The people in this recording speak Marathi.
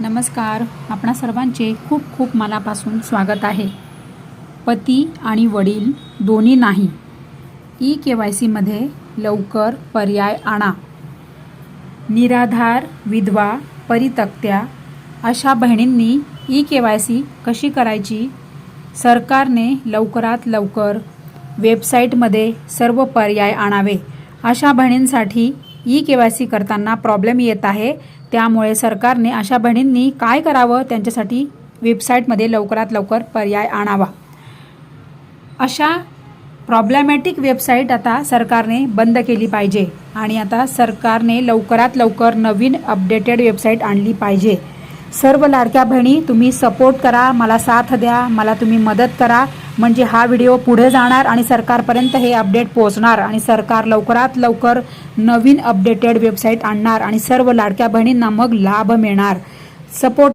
नमस्कार. आपणा सर्वांचे खूप खूप मनापासून स्वागत आहे. पती आणि वडील दोन्ही नाही. ई के वाय सीमध्ये लवकर पर्याय आणा. निराधार विधवा परितक्त्या अशा बहिणींनी ई के वाय सी कशी करायची? सरकारने लवकरात लवकर वेबसाईटमध्ये सर्व पर्याय आणावे. अशा बहिणींसाठी ई के वाय सी करताना प्रॉब्लेम येत आहे. त्यामुळे सरकारने अशा बहिणींनी काय करावं? त्यांच्यासाठी वेबसाईटमध्ये लवकरात लवकर पर्याय आणावा. अशा प्रॉब्लेमॅटिक वेबसाईट आता सरकारने बंद केली पाहिजे. आणि आता सरकारने लवकरात लवकर नवीन अपडेटेड वेबसाईट आणली पाहिजे. सर्व लाडक्या बहिणी तुम्ही सपोर्ट करा मला साथ द्या मला तुम्ही मदत करा. म्हणजे हा व्हिडिओ पुढे जाणार आणि सरकारपर्यंत हे अपडेट पोहोचणार आणि सरकार लवकरात लवकर नवीन अपडेटेड वेबसाईट आणणार आणि सर्व लाडक्या बहिणींना मग लाभ मिळणार. सपोर्ट